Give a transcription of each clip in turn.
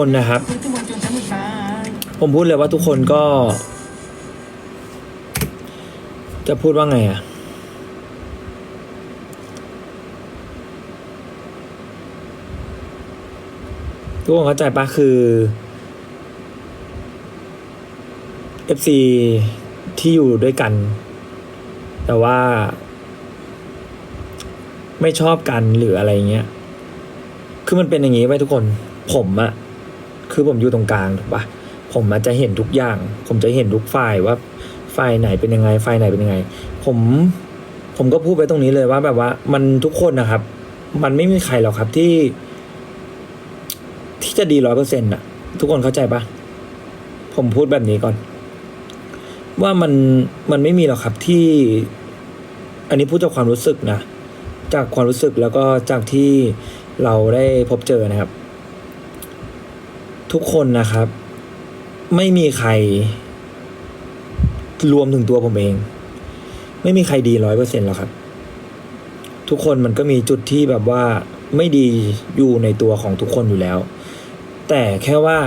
คนนะครับ ผมพูดเลยว่าทุกคนก็ จะพูดว่าไงอะทุกคนเข้าใจปะคือ FC ที่อยู่ด้วยกัน แต่ว่า ไม่ชอบกันหรืออะไรเงี้ย คือมันเป็นอย่างนี้ไว้ทุกคน ผมอะ คือผมอยู่ตรงกลางถูกปะผมอาจจะเห็นทุกอย่าง ผมจะเห็นทุกฝ่ายว่าฝ่ายไหนเป็นยังไงฝ่ายไหนเป็นยังไง ผมผมก็พูดไปตรงนี้เลยว่าแบบว่ามันทุกคนนะครับ มันไม่มีใครหรอกครับที่ ที่จะดีร้อยเปอร์เซ็นต์อะทุกคนเข้าใจปะผมพูดแบบนี้ก่อน ว่ามันมันไม่มีหรอกครับที่ อันนี้พูดจากความรู้สึกนะจากความรู้สึกแล้วก็จากที่เราได้พบเจอนะครับ ทุกคนนะครับ ไม่มีใคร รวมถึงตัวผมเอง ไม่มีใครดีร้อยเปอร์เซ็นต์หรอกครับ ทุกคนมันก็มีจุดที่แบบว่าไม่ดีอยู่ในตัวของทุกคนอยู่แล้ว แต่แค่ว่า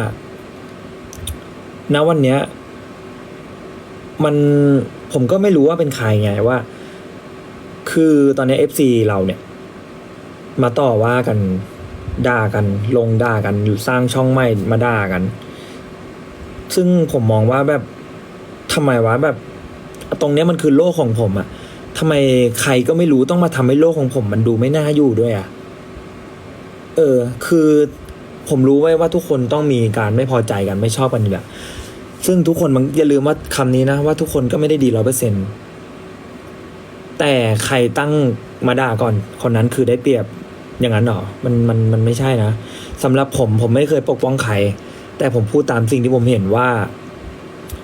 ณวันเนี้ย มันผมก็ไม่รู้ว่าเป็นใครไงว่า คือตอนนี้ FC เราเนี่ย มาต่อว่ากัน ด่ากัน ลงด่ากันสร้างช่องใหม่มาด่ากัน ซึ่งผมมองว่าแบบทำไมวะแบบ ตรงเนี้ยมันคือโลกของผมอะทำไมใครก็ไม่รู้ต้องมาทำให้โลกของผม มันดูไม่น่าอยู่ด้วยอะเออ คือผมรู้ไว้ว่าทุกคนต้องมีการไม่พอใจกันไม่ชอบกันอยู่แล้วซึ่งทุกคนมันอย่าลืมว่าคำนี้นะว่าทุกคนก็ไม่ได้ดีร้อยเปอร์เซ็นต์แต่ใครตั้งมาด่าก่อน คนนั้นคือได้เปรียบ อย่างนั้นเหรอมันมันมันไม่ใช่นะสำหรับผมผมไม่เคยปกป้องใครแต่ผมพูดตามสิ่งที่ผมเห็นว่า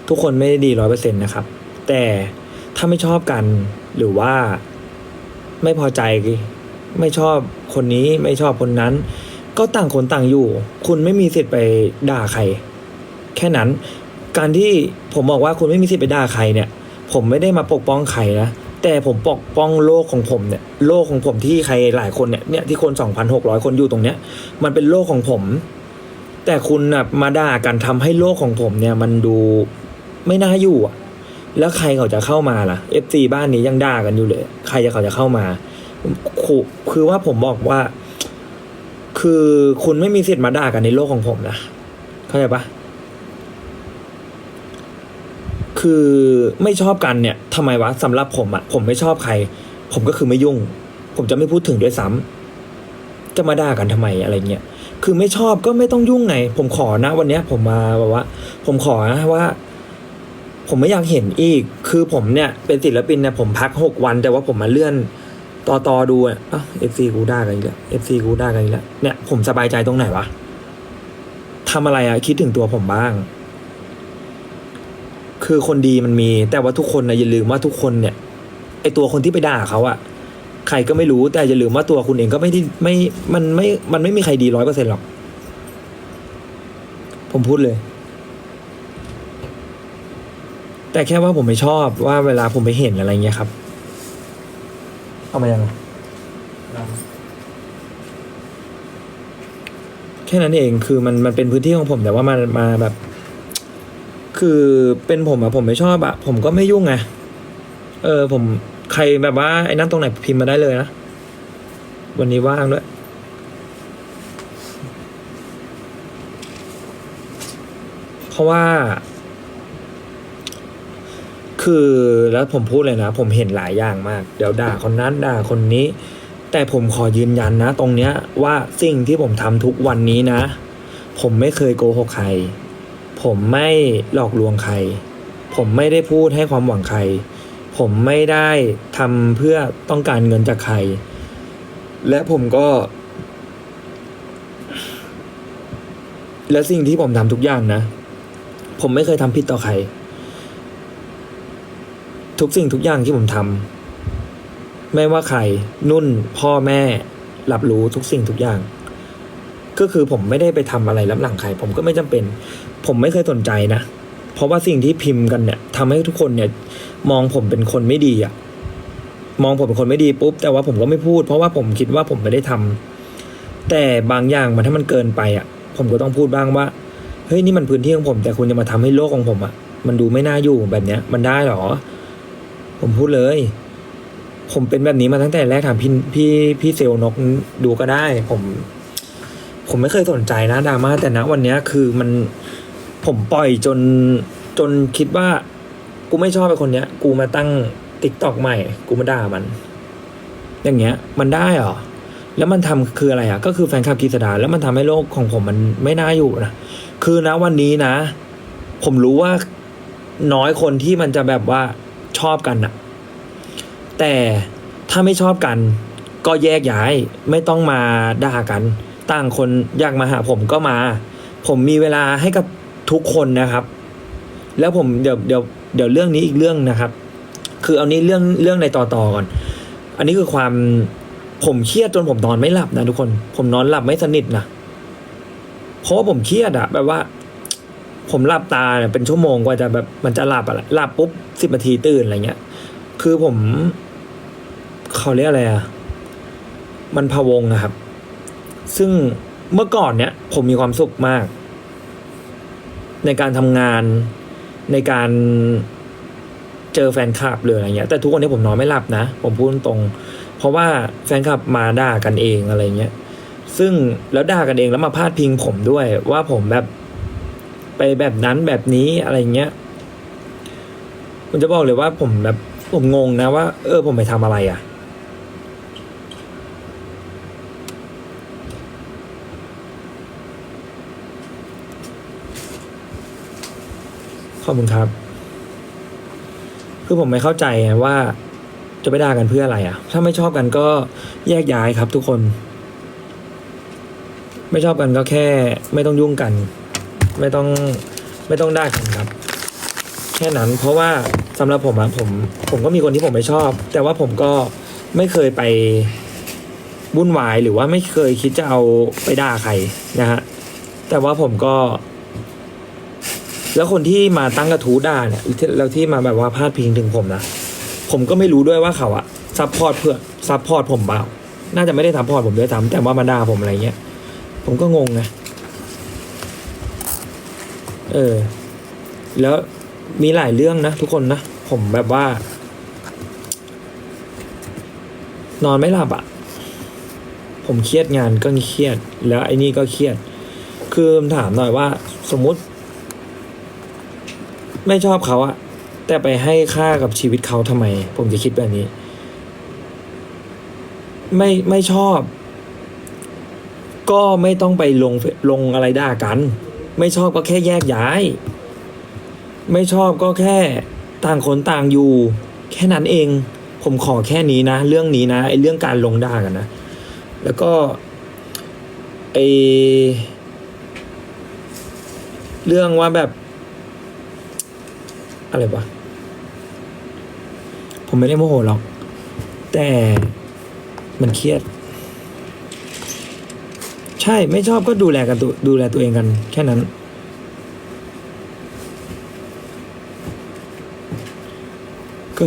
ทุกคนไม่ได้ดีร้อยเปอร์เซ็นต์นะครับ แต่ถ้าไม่ชอบกันหรือว่าไม่พอใจไม่ชอบคนนี้ไม่ชอบคนนั้น ก็ต่างคนต่างอยู่ คุณไม่มีสิทธิ์ไปด่าใคร แค่นั้น การที่ผมบอกว่าคุณไม่มีสิทธิ์ไปด่าใครเนี่ย ผมไม่ได้มาปกป้องใครนะ แต่ผมปกป้องโลกของผมเนี่ยโลกของผมที่ใครหลายคนเนี่ยเนี่ยที่คนสองพันหกร้อยคนอยู่ตรงเนี้ย มันเป็นโลกของผม แต่คุณนะมาด่ากันทำให้โลกของผมเนี่ยมันดูไม่น่าอยู่อะ แล้วใครเขาจะเข้ามาล่ะเอฟซีบ้านนี้ยังด่ากันอยู่เลย ใครจะเขาจะเข้ามาคือว่าผมบอกว่า คือคุณไม่มีสิทธิ์มาด่ากันในโลกของผมนะเข้าใจปะ คือไม่ชอบกันเนี่ยทำไมวะสำหรับผมอะผมไม่ชอบใคร ผมก็คือไม่ยุ่ง ผมจะไม่พูดถึงด้วยซ้ำจะมาด่ากันทำไมอะไรเงี้ยคือไม่ชอบก็ไม่ต้องยุ่งไง ผมขอนะวันเนี้ย ผมมาแบบว่า ผมขอนะว่า ผมไม่อยากเห็นอีก คือผมเนี่ยเป็นศิลปินเนี่ยผมพักหกวัน แต่ว่าผมมาเลื่อนต่อต่อดูอะเอฟซีกูด่ากันอีกแล้วเอฟซีกูด่ากันอีกแล้วเนี่ยผมสบายใจตรงไหนวะทำอะไรอะคิดถึงตัวผมบ้าง คือคนดีมันมี แต่ว่าทุกคนนะอย่าลืมว่าทุกคนเนี่ยไอตัวคนที่ไปด่าเขาอะใครก็ไม่รู้แต่อย่าลืมว่าตัวคุณเองก็ไม่ได้ไม่มันไม่มันไม่มีใครดีร้อยเปอร์เซ็นหรอก ผมพูดเลย แต่แค่ว่าผมไม่ชอบว่าเวลาผมไปเห็นอะไรเงี้ยครับ เอามายังไงแค่นั้นเองคือมันมันเป็นพื้นที่ของผมแต่ว่ามันมาแบบ คือเป็นผมอะผมไม่ชอบอะผมก็ไม่ยุ่งไงเออ ผมใครแบบว่าไอ้นั่นตรงไหนพิมพ์มาได้เลยนะ วันนี้ว่างด้วยเพราะว่า คือแล้วผมพูดเลยนะ ผมเห็นหลายอย่างมาก เดี๋ยวด่าคนนั้นด่าคนนี้ แต่ผมขอยืนยันนะ ตรงเนี้ยว่าสิ่งที่ผมทำทุกวันนี้นะ ผมไม่เคยโกหกใคร ผมไม่หลอกลวงใคร ผมไม่ได้พูดให้ความหวังใคร ผมไม่ได้ทำเพื่อต้องการเงินจากใคร และผมก็ และสิ่งที่ผมทำทุกอย่างนะ ผมไม่เคยทำผิดต่อใคร ทุกสิ่งทุกอย่างที่ผมทำไม่ว่าใครนุ่นพ่อแม่ รับรู้ทุกสิ่งทุกอย่าง ก็คือผมไม่ได้ไปทำอะไรรับหลังใคร ผมก็ไม่จำเป็น ผมไม่เคยสนใจนะ เพราะว่าสิ่งที่พิมพ์กันเนี่ยทำให้ทุกคนเนี่ย มองผมเป็นคนไม่ดีอะมองผมเป็นคนไม่ดีปุ๊บ แต่ว่าผมก็ไม่พูด เพราะว่าผมคิดว่าผมไม่ได้ทำแต่บางอย่างมันถ้ามันเกินไปอะผมก็ต้องพูดบ้างว่าเฮ้ยนี่มันพื้นที่ของผม แต่คุณจะมาทำให้โลกของผมอะมันดูไม่น่าอยู่แบบเนี้ย มันได้เหรอ ผมพูดเลย ผมเป็นแบบนี้มาตั้งแต่แรกถามพี่พี่พี่เซลนกดูก็ได้ ผม ผมไม่เคยสนใจนะดราม่าแต่นะวันนี้คือมันผมปล่อยจนจนคิดว่า กูไม่ชอบไอ้คนเนี้ย กูมาตั้งติ๊กตอกใหม่ กูมาด่ามัน อย่างเงี้ย มันได้เหรอแล้วมันทำคืออะไรอะ ก็คือแฟนคลับกฤษดาแล้วมันทำให้โลกของผมมันไม่น่าอยู่นะคือนะวันนี้นะ ผมรู้ว่าน้อยคนที่มันจะแบบว่าชอบกันอะแต่ถ้าไม่ชอบกัน ก็แยกย้ายไม่ต้องมาด่ากัน ต่างคนอยากมาหาผมก็มา ผมมีเวลาให้กับทุกคนนะครับ แล้วผมเดี๋ยวเดี๋ยวเดี๋ยวเรื่องนี้อีกเรื่องนะครับ คือเอานี้เรื่องเรื่องในต่อต่อก่อน อันนี้คือความผมเครียดจนผมนอนไม่หลับนะทุกคน ผมนอนหลับไม่สนิทนะเพราะว่าผมเครียดอะแบบว่า ผมหลับตาเนี่ยเป็นชั่วโมงกว่าจะแบบมันจะหลับอะหลับปุ๊บสิบนาทีตื่นอะไรเงี้ย คือผมเขาเรียกอะไรอะมันพะวงอะครับ ซึ่งเมื่อก่อนเนี้ยผมมีความสุขมาก ในการทำงานในการเจอแฟนคลับหรืออะไรเงี้ยแต่ทุกวันนี้ผมนอนไม่หลับนะ ผมพูดตรง เพราะว่าแฟนคลับมาด่ากันเองอะไรเงี้ยซึ่งแล้วด่ากันเองแล้วมาพาดพิงผมด้วย ว่าผมแบบไปแบบนั้นแบบนี้อะไรเงี้ยผมจะบอกเลยว่าผมแบบผมงงนะว่า เออผมไปทำอะไรอะ่ะ อบคุณครับ คือผมไม่เข้าใจว่าจะไปด่ากันเพื่ออะไรอะ่ะถ้าไม่ชอบกันก็แยกย้ายครับทุกคน ไม่ชอบกันก็แค่ ไม่ต้องยุ่งกัน ไม่ต้องไม่ต้องด่ากันครับ แค่นั้นเพราะว่าสำหรับผมอะผม ผมก็มีคนที่ผมไม่ชอบ แต่ว่าผมก็ไม่เคยไปวุ่นวายหรือว่าไม่เคยคิดจะเอาไปด่าใครนะฮะแต่ว่าผมก็ แล้วคนที่มาตั้งกระทู้ด่าเนี่ยแล้วที่มาแบบว่าพาดพิงถึงผมนะ ผมก็ไม่รู้ด้วยว่าเขาอะซัพพอร์ตเพื่อซัพพอร์ตผมเปล่า น่าจะไม่ได้ซัพพอร์ตผมด้วยซ้ำแต่ว่ามาด่าผมอะไรเงี้ย ผมก็งงไงเออ แล้วมีหลายเรื่องนะทุกคนนะ ผมแบบว่า นอนไม่หลับอะผมเครียดงานก็เครียด แล้วไอ้นี่ก็เครียด คือถามหน่อยว่า สมมติ ไม่ชอบเขาอะแต่ไปให้ค่ากับชีวิตเขาทำไม ผมจะคิดแบบนี้ ไม่ไม่ชอบ ก็ไม่ต้องไปลงลงอะไรด่ากัน ไม่ชอบก็แค่แยกย้าย ไม่ชอบก็แค่ต่างคนต่างอยู่ แค่นั้นเอง ผมขอแค่นี้นะ เรื่องนี้นะไอ้เรื่องการลงด่ากันนะ แล้วก็ไอเรื่องว่าแบบ อะไรวะผมไม่ได้โมโหหรอก แต่มันเครียด ใช่ไม่ชอบก็ดูแลกันตัวดูแลตัวเองกัน แค่นั้น ก็